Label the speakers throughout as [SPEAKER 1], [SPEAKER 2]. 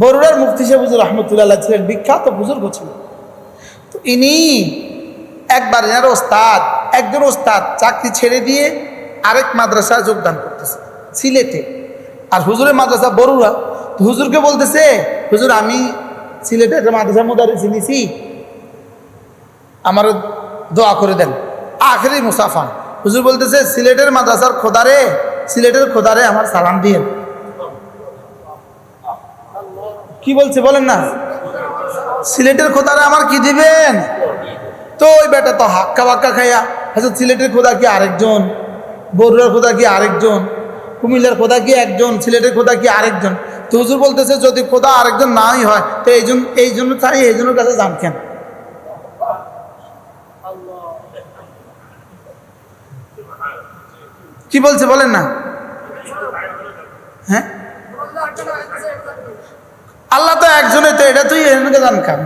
[SPEAKER 1] বরুড়ার মুফতি সাহেব হুজুর রহমতুল্লাহ ছিলেন, বিখ্যাত বুজুর্গ ছিলেন। তো ইনি একবার এনার ওস্তাদ, একজন ওস্তাদ চাকরি ছেড়ে দিয়ে আরেক মাদ্রাসায় যোগদান করতেছে, সিলেটে। আর হুজুরের মাদ্রাসা বরুড়া। তো হুজুরকে বলতেছে, হুজুর, আমি সিলেটে একটা মাদ্রাসা মোদারি চিনিছি আমার দোয়া করে দেন। আখেরি মুসাফা। হুজুর বলতেছে, সিলেটের মাদ্রাসার খোদারে, সিলেটের খোদারে আমার সালাম দিয়ে কি বলছে বলেন না। সিলেটের খোদারে আমার কি দিবেন? তো ওই বেটা তো হাক্কা বাক্কা খাইয়া আচ্ছা সিলেটের খোদা কি আরেকজন? বরুড়ার খোদা কি আরেকজন? কুমিল্লার খোদা কি একজন? সিলেটের খোদা কি আরেকজন? তো হুজুর বলতেছে, যদি খোদা আরেকজন নাই হয়, তো এই জন্য এই জন্য চাই এই জন্য কাছে যান কেন? কি বলছে বলেন না? হ্যাঁ? আল্লাহ তো একজনে তো, এটা তুই এখানে জান কেন?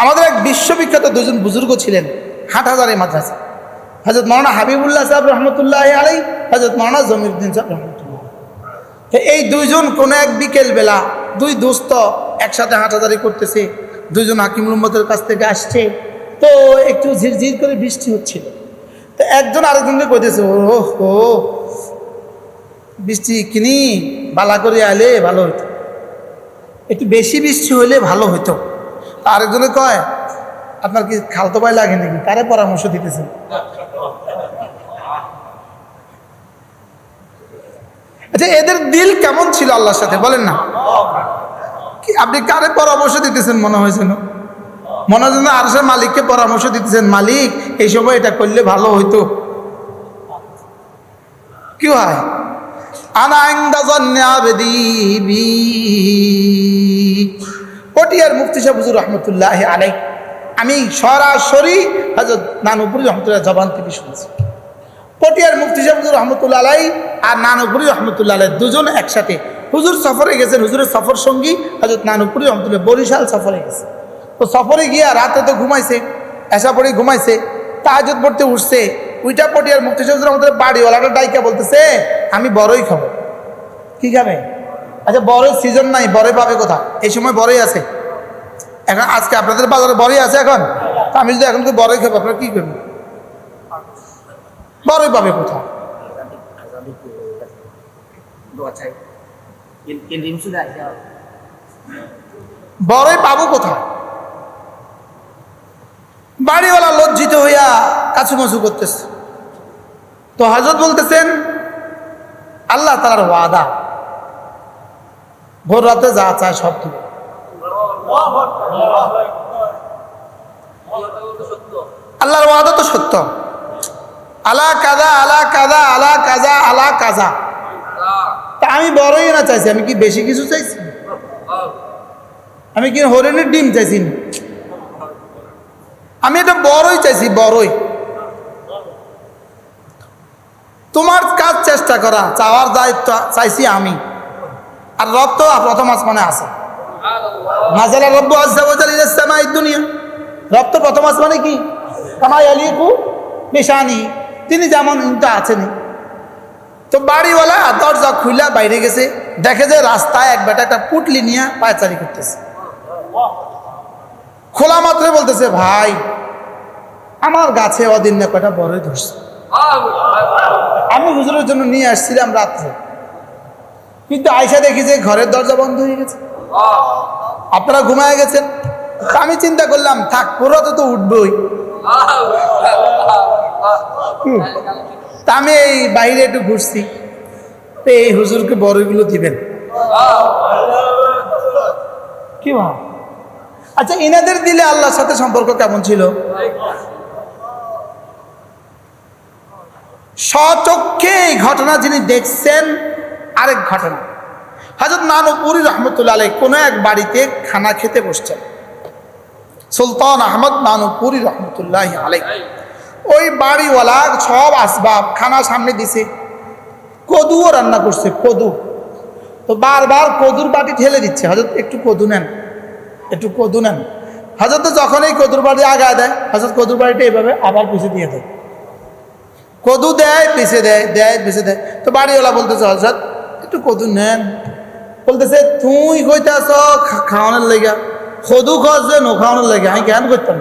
[SPEAKER 1] আমাদের এক বিশ্ববিখ্যাত দুজন বুজুর্গ ছিলেন, হাটহাজারি মাদ্রাসা। হজরত মৌলানা হাবিবুল্লাহ সাহেব রহমতুল্লাহ আলাই হজরত মৌলানা জমিরুদ্দিন সাহেব রহমতুল্লাহ তো এই দুইজন কোনো এক বিকেল বেলা দুই দোস্ত একসাথে হাঁটাজারি করতেছে, দুইজন হাকিমুল উম্মতের কাছ থেকে আসছে। তো একটু ঝিরঝির করে বৃষ্টি হচ্ছিল। তো একজন আরেকজনকে কইতেছে ও হো বৃষ্টি কিনি বালা করে আলে ভালো হতো একটু বেশি বৃষ্টি হইলে ভালো হতো তা আরেকজনে কয়, আপনার কি খালতো ভাই লাগে নাকি? তারে পরামর্শ দিতেছেন? আচ্ছা এদের দিল কেমন ছিল আল্লাহর সাথে? বলেন না। কি, আপনি কারে পরামর্শ দিতেছেন মনে হয়েছে না মনে হয় যেন আরশের মালিককে পরামর্শ দিতেছেন, মালিক, এই সময় এটা করলে ভালো হইতো। কি হয়? পটিয়ার মুফতি সাহেব হুজুর রহমতুল্লাহ আলাই আমি সরাসরি হজরত নানুপুরি রহমতুল্লাহ জবান থেকে শুনছি। পটিয়ার মুফতি সাহেব হুজুর রহমতুল্লাহ আলাই আর নানুপুরি রহমতুল্লাহ আলাই দুজন একসাথে। হুজুর সফরে গেছেন, হুজুরের সফর সঙ্গী হজরত নানুপুরি রহমতুল্লাহ বরিশাল সফরে গেছে। তো সফরে গিয়া রাতে তো ঘুমাইছে, এসা পরে ঘুমাইছে তাহাজত পড়তে উঠছে। উইটা পটিয়ার মুফতি সাহেব হুজুর রহমতুল্লাহ বাড়িওয়ালাটা ডাইকা বলতেছে, আমি বড়ই খাব কি খাবে আচ্ছা বড়ের সিজন নাই বড়ে পাবে কোথা? এই সময় বড়ই আছে। এখন আজকে আপনাদের বাজারে বড়ই আছে এখন? আমি যদি এখন বড়ই খাব, আপনারা কি করবেন? বড়ই পাবে কোথা. বড়ই পাবো কোথায় বাড়িওয়ালা লজ্জিত হইয়া কাছুমাছু করতেছে। তো হাজত বলতেছেন আল্লাহ তার ওয়াদা। ভোর রাতে যা চায় সব দিবে আল্লাহর ওয়াদা তো সত্য। আলা কাজা আলা কাজা আলা কাজা আলা কাজা তা আমি বড়ই না চাইছি, আমি কি বেশি কিছু চাইছি? আমি কি হরিণের ডিম চাইছি? আমি এটা বড়ই চাইছি, বড়ই। তোমার কাজ চেষ্টা করা, চাওয়ার দায়িত্ব চাইছি আমি। আর রব তো প্রথম আসমানে আছে। নাজালা ইলাস সামাই দুনিয়া। রব তো প্রথম আসমানে কি? কামাই আলিকু বেশানি তিনি যেমন কিন্তু আছেনই তো বাড়িওয়ালা দরজা খুলে বাইরে গেছে। দেখে যে রাস্তায় এক বেটা একটা পুটলি নিয়ে পায়চারি করতেছে। খোলা মাত্রে বলতেছে, ভাই, আমার গাছে অদিন কটা বড়ই ধরছে। আমি হুজুরের জন্য নিয়ে আসছিলাম রাত্রে। কিন্তু আয়সা দেখি যে ঘরের দরজা বন্ধ হয়ে গেছে। আপনারা ঘুমায় গেছেন? আমি চিন্তা করলাম, থাক পুরো তো উঠবই। তা আমি এই বাইরে একটু ঘুরছি। তো এই হুজুরকে বড়গুলো দিবেন। কি ভাব আচ্ছা ইনাদের দিলে আল্লাহর সাথে সম্পর্ক কেমন ছিল? স্বচক্ষে এই ঘটনা যিনি দেখছেন, আরেক ঘটনা। হাজর নানপুরি রহমতুল্লা আলাই কোনো এক বাড়িতে খানা খেতে বসছেন। সুলতান আহমদ নানপুরি রহমতুল্লাহ আলাই ওই বাড়িওয়ালা সব আসবাব খানা সামনে দিছে। কদুও রান্না করছে, কদু। তো বারবার কদুর বাটি ঠেলে দিচ্ছে। হজরত একটু কদু নেন, একটু কদু নেন। হজরত তো যখনই কদুর বাড়ি আগায় দেয় হজরত কদুর বাড়িটা এভাবে আবার পিছিয়ে দিয়ে দেয়। কদু দেয় পিছিয়ে দেয় দেয় পিছিয়ে দেয়। তো বাড়িওয়ালা বলতেছে, হজরত, একটু কদু নেন। বলতেছে, তুই কইতে আস খাওয়ানোর লেগা। খদু খস যে নো খাওয়ানোর লেগে। আমি কেন করতাম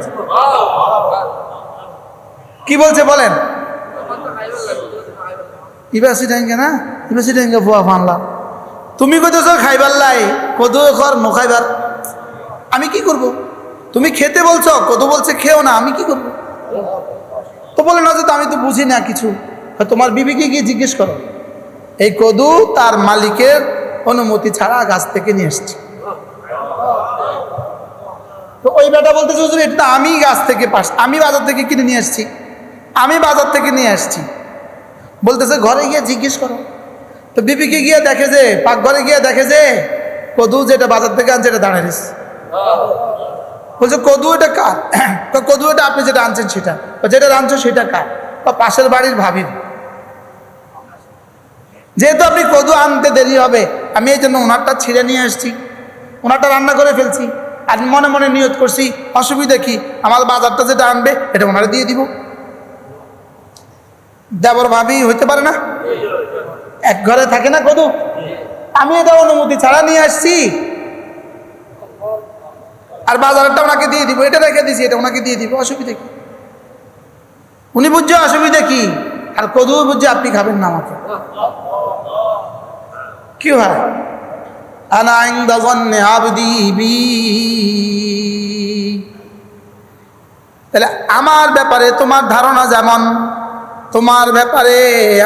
[SPEAKER 1] কি বলছে বলেন? ইবাসি ট্যাঙ্গে না? ইবাসি ট্যাঙ্গে ফুয়া ফানলা। তুমি কইতেছ খাইবার লাই, কদু খর নো খাইবার। আমি কি করব? তুমি খেতে বলছো, কদু বলছে, খেও না, আমি কি করব? তো বলে, না, যে তো আমি তো বুঝি না কিছু। তোমার বিবিকে গিয়ে জিজ্ঞেস করো, এই কদু তার মালিকের অনুমতি ছাড়া গাছ থেকে নিয়ে এসছে। তো ওই বেটা বলতেছে, হুজুর, এটা আমি গাছ থেকে পাস, আমি বাজার থেকে কিনে নিয়ে আসছি আমি বাজার থেকে নিয়ে আসছি বলতেছে, ঘরে গিয়ে জিজ্ঞেস করো। তো বিবিকে গিয়ে দেখে যে, পাকঘরে গিয়ে দেখে যে, কদু যেটা বাজার থেকে আনছে, এটা দাঁড়ায় রয়েছে। বলছে, কদু এটা কার? কদু এটা আপনি যেটা আনছেন সেটা। যেটা আনছো সেটা কার? তো পাশের বাড়ির ভাবির যেহেতু আপনি কদু আনতে দেরি হবে, আমি এই জন্য ওনারটা ছিঁড়ে নিয়ে আসছি ওনারটা রান্না করে ফেলছি। আর মনে মনে নিয়ত করছি, অসুবিধা কি? আমার বাজারটা যেটা আনবে, এটা ওনারা দিয়ে দিব। দেবর ভাবি হইতে পারে না? এক ঘরে থাকে না কদু? আমি এটা অনুমতি ছাড়া নিয়ে আসছি। আর বাজারটা ওনাকে দিয়ে দিব, এটা রেখে দিছি, এটা ওনাকে দিয়ে দিব, অসুবিধা কি? উনি বুঝছে অসুবিধা কি? আর কদু বুঝছে আপনি খাবেন না আমাকে। কি হয়? তাহলে আমার ব্যাপারে তোমার ধারণা যেমন, তোমার ব্যাপারে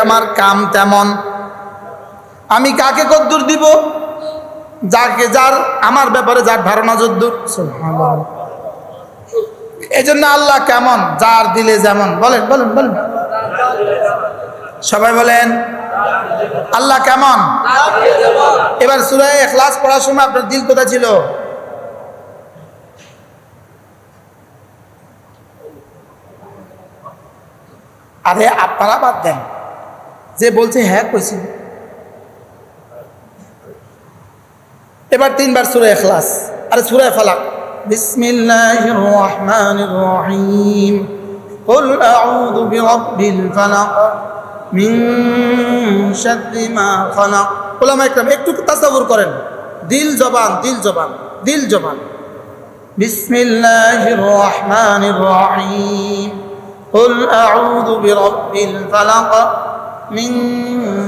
[SPEAKER 1] আমার কাম তেমন। আমি কাকে কদ্দুর দিব? যাকে যার, আমার ব্যাপারে যার ধারণা যদ্দুর এই জন্য আল্লাহ কেমন? যার দিলে যেমন। বলেন বলেন বলেন। সবাই বলেন, আল্লাহ কেমন? এবার সুরায় এখলাস পড়ার সময় আপনার দিল কোথা ছিল? আরে আপনারা বাদ দেন। যে বলছে হ্যাঁ কইছি এবার তিনবার সুরে এখলাস আরে সুরে ফালাক বিসমিল্লাহির রহমানির রহিম قل أعوذ برب الفلق من شر ما خلق ওলামা একরাম একটু তাসাবুর করেন দিল জবান দিল জবান দিল জবান বিসমিল্লাহির রহমানির রহিম قل أعوذ برب الفلق من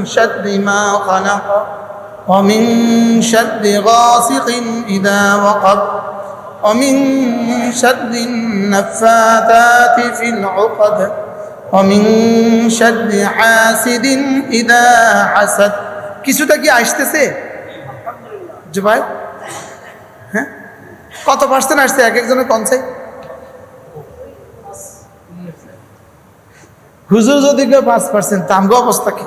[SPEAKER 1] شر ما خلق ومن شر غاسق إذا وقب ومن شر النفاثات في العقد ومن شر حاسد إذا حسد কিছুটা কি আসতেছে জুবাই হ্যাঁ কত পার্সেন্ট আসছে এক একজনের কনসে হুজুর যদি কেউ পাঁচ পার্সেন্ট তামগো অবস্থা কি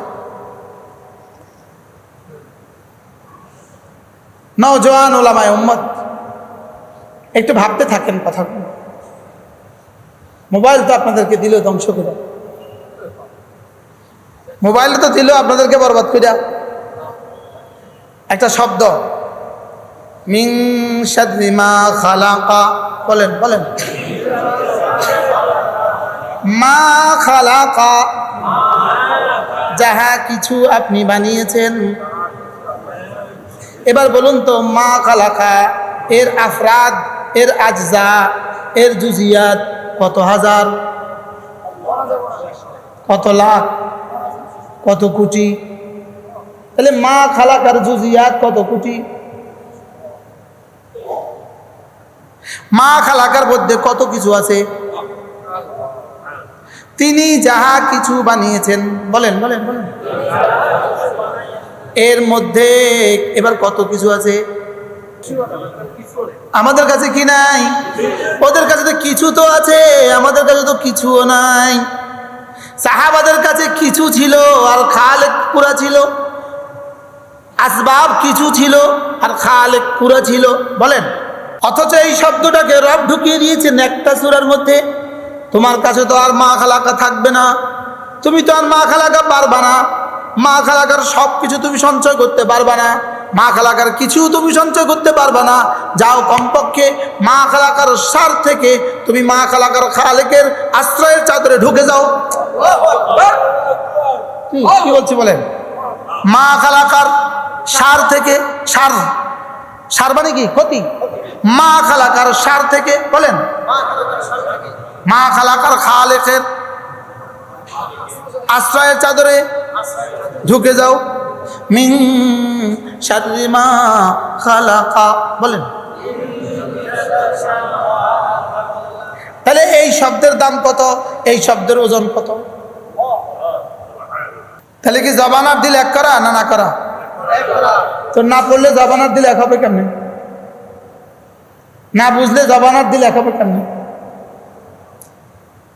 [SPEAKER 1] নওজোয়ান ওলামায় উম্মত। একটু ভাবতে থাকেন কথাগুলো। মোবাইল তো আপনাদেরকে দিল ধ্বংস করে। মোবাইল তো দিল আপনাদেরকে বরবাদ করে। একটা শব্দ। মিং সাদরিমা খালাকা। বলেন বলেন। মা খালাকা। যাহা কিছু আপনি বানিয়েছেন। এবার বলুন তো, মা খালাকা এর আফরাদ, এর আজজা, এর জুজিয়াত কত হাজার? কত লাখ? কত কোটি? তাহলে মা খালাকার জুজিয়াত কত কোটি? মা খালাকার মধ্যে কত কিছু আছে? তিনি যাহা কিছু বানিয়েছেন, বলেন বলেন বলেন। এর মধ্যে এবার কত কিছু আছে? আমাদের কাছে কি নাই? ওদের কাছে তো কিছু তো আছে, আমাদের কাছে তো কিছুও নাই। সাহাবাদের কাছে কিছু ছিল, আর খালেক পুরা ছিল। আসবাব কিছু ছিল, আর খালেক পুরা ছিল। বলেন। অথচ এই শব্দটাকে রব ঢুকিয়ে দিয়েছেন একটা সুরার মধ্যে। তোমার কাছে তো আর মা খালাকা থাকবে না। তুমি তো আর মা খালাকা পারবা না। মা খালাকার সব কিছু তুমি সঞ্চয় করতে পারবা না। মা খালাকার কিছু তুমি সঞ্চয় করতে পারবা না। যাও কমপক্ষে মা খালাকার সার থেকে তুমি মা খালাকার খালেকের আশ্রয়ের চাদরে ঢুকে যাও। কি বলছি বলেন? মা খালাকার সার থেকে সার সার মানে কি? ক্ষতি? মা খালাকার সার থেকে, বলেন? মা খালাকার খালেকের আশ্রয়ের চাদরে ঢুকে যাও। মিন শাররি খালাকা। বলেন। তাহলে এই শব্দের দাম কত? এই শব্দের ওজন কত? তাহলে কি জবানার দিল এক করা না না করা? তো না পড়লে জবানার দিল এক হবে কেমনে? না বুঝলে জবানার দিল এক হবে কেমনে?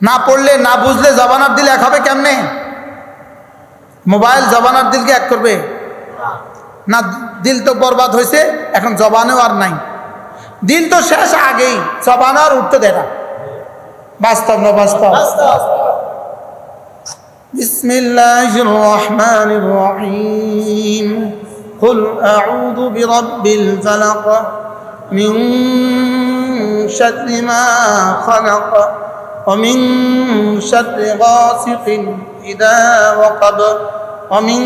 [SPEAKER 1] না পড়লে না বুঝলে জবানার দিল এক হবে কেমনে? মোবাইল জবানার দিলকে এক করবে না দিল তো বরবাদ হয়েছে এখন জবানেও আর নাই দিল তো শেষ আগেই জবান আর উঠতে দেয় না বাস্তব না বাস্তব بسم الله الرحمن الرحيم قل أعوذ برب الفلق من شر ما خلق ومن شر غاسق إذا وقب ومن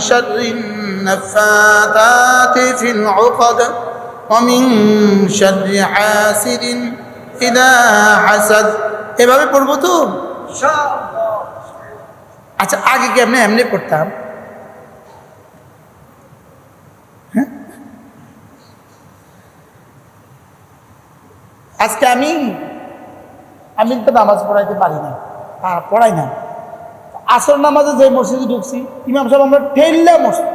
[SPEAKER 1] شر النفاثات في العقد ومن شر حاسد إذا حسد এভাবে পড়বো তো আচ্ছা আগে কি এমনি এমনি পড়তাম হ্যাঁ? আজকে আমি আমি তো নামাজ পড়াইতে পারি না আর পড়াই না আসর নামাজে যে মসজিদে ঢুকছি, ইমাম সাহেব আমরা ঠেললে মসজিদ।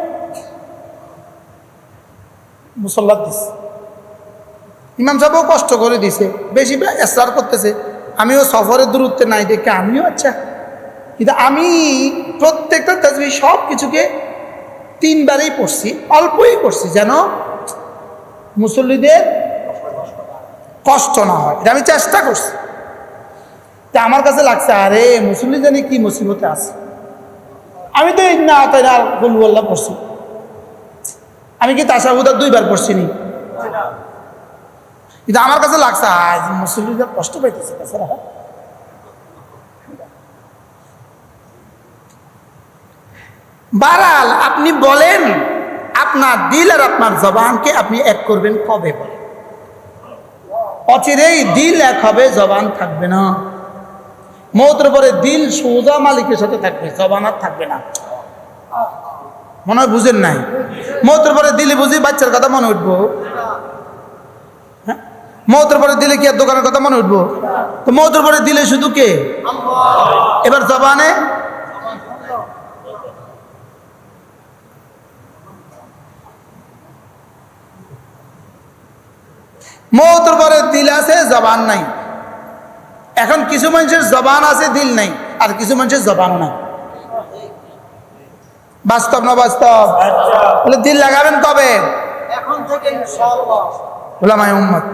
[SPEAKER 1] মুসল্লা দিস ইমাম সাহেবও কষ্ট করে দিছে। বেশি এসরার করতেছে। আমিও সফরের দূরত্বে নাই দেখে আমিও আচ্ছা। কিন্তু আমি প্রত্যেকটা তাজবি সব কিছুকে তিনবারেই পড়ছি, অল্পই পড়ছি যেন মুসল্লিদের কষ্ট না হয়। এটা আমি চেষ্টা করছি। তা আমার কাছে লাগছে, আরে মুসল্লি জানি কি মুসিবতে আছে। আমি তো না তাই না বলবু আল্লাহ পড়ছি। আমি কি তাসাহুদা দুইবার পড়ছি নি? কিন্তু আমার কাছে লাগছে, আজ মুসল্লিদের কষ্ট পাইতেছে, তাছাড়া বারাল, আপনি বলেন, আপনার দিল আর আপনার জবানকে আপনি এক করবেন কবে বলেন? অচিরেই দিল এক হবে, জবান থাকবে না। মৌতের পরে দিল সোজা মালিকের সাথে থাকবে, জবান আর থাকবে না। মনে হয় বুঝেন নাই? মৌতের পরে দিলে বুঝি বাচ্চার কথা মনে উঠবো? হ্যাঁ? মৌতের পরে দিলে কি আর দোকানের কথা মনে উঠবো? তো মৌতের পরে দিলে শুধু কে? এবার জবানে? মৌতের পরে দিল আছে, জবান নাই। এখন কিছু মানুষের জবান আছে দিল নাই। আর কিছু মানুষের জবান নাই। বাস্তব না বাস্তব? বলে দিল লাগাবেন তবে
[SPEAKER 2] এখন থেকে
[SPEAKER 1] উম্মত।